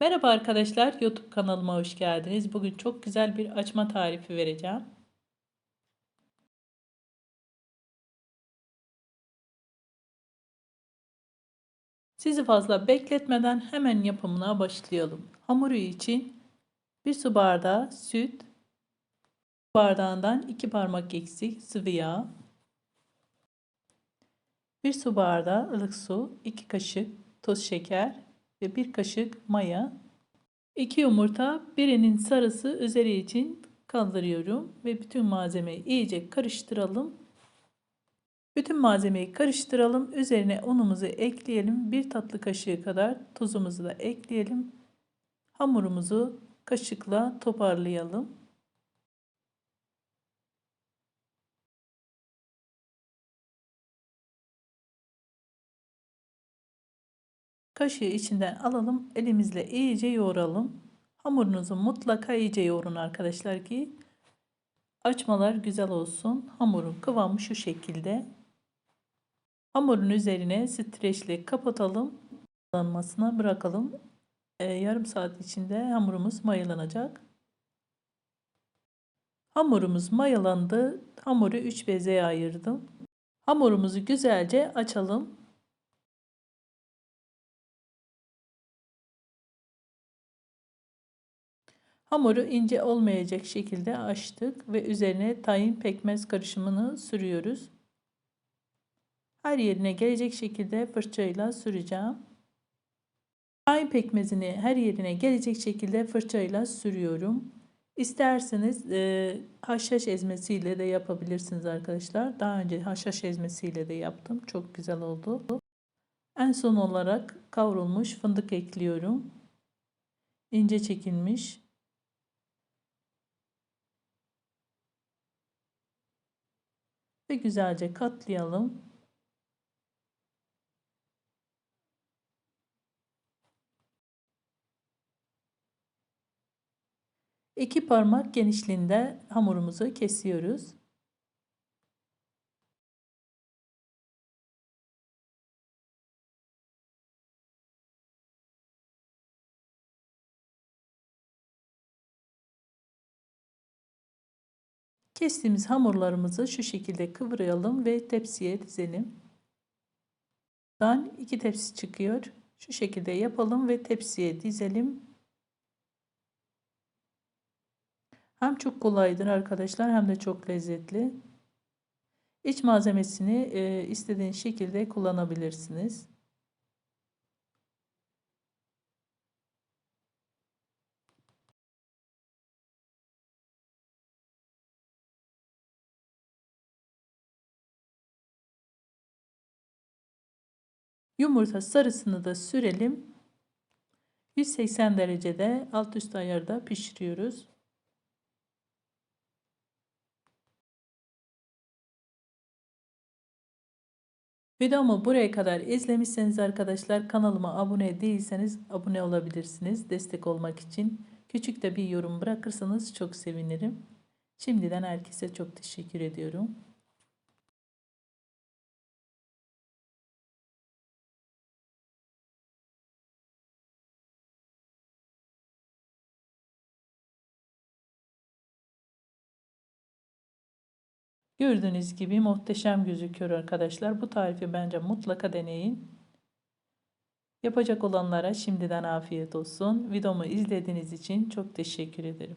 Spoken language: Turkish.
Merhaba arkadaşlar, YouTube kanalıma hoş geldiniz. Bugün çok güzel bir açma tarifi vereceğim. Sizi fazla bekletmeden hemen yapımına başlayalım. Hamuru için 1 su bardağı süt, bardağından 2 parmak eksik sıvı yağ, 1 su bardağı ılık su, 2 kaşık toz şeker ve 1 kaşık maya 2 yumurta, birinin sarısı üzeri için kaldırıyorum ve bütün malzemeyi iyice karıştıralım. Bütün malzemeyi karıştıralım. Üzerine unumuzu ekleyelim. Bir tatlı kaşığı kadar tuzumuzu da ekleyelim. Hamurumuzu kaşıkla toparlayalım. Kaşığı içinden alalım. Elimizle iyice yoğuralım. Hamurunuzu mutlaka iyice yoğurun arkadaşlar ki açmalar güzel olsun. Hamurun kıvamı şu şekilde. Hamurun üzerine streçle kapatalım. Mayalanmasına bırakalım. Ee, yarım saat içinde hamurumuz mayalanacak. Hamurumuz mayalandı. Hamuru 3 bezeye ayırdım. Hamurumuzu güzelce açalım. Hamuru ince olmayacak şekilde açtık ve üzerine tahin pekmez karışımını sürüyoruz. Her yerine gelecek şekilde fırçayla süreceğim. Tahin pekmezini her yerine gelecek şekilde fırçayla sürüyorum. İsterseniz e, haşhaş ezmesiyle de yapabilirsiniz arkadaşlar. Daha önce haşhaş ezmesiyle de yaptım. Çok güzel oldu. En son olarak kavrulmuş fındık ekliyorum. İnce çekilmiş. Ve güzelce katlayalım. İki parmak genişliğinde hamurumuzu kesiyoruz. Kestiğimiz hamurlarımızı şu şekilde kıvıralım ve tepsiye dizelim. Buradan iki tepsi çıkıyor. Şu şekilde yapalım ve tepsiye dizelim. Hem çok kolaydır arkadaşlar hem de çok lezzetli. İç malzemesini e, istediğiniz şekilde kullanabilirsiniz. Yumurta sarısını da sürelim. 180 derecede alt üst ayarda pişiriyoruz. Videomu buraya kadar izlemişseniz arkadaşlar kanalıma abone değilseniz abone olabilirsiniz. Destek olmak için küçük de bir yorum bırakırsanız çok sevinirim. Şimdiden herkese çok teşekkür ediyorum. Gördüğünüz gibi muhteşem gözüküyor arkadaşlar. Bu tarifi bence mutlaka deneyin. Yapacak olanlara şimdiden afiyet olsun. Videomu izlediğiniz için çok teşekkür ederim.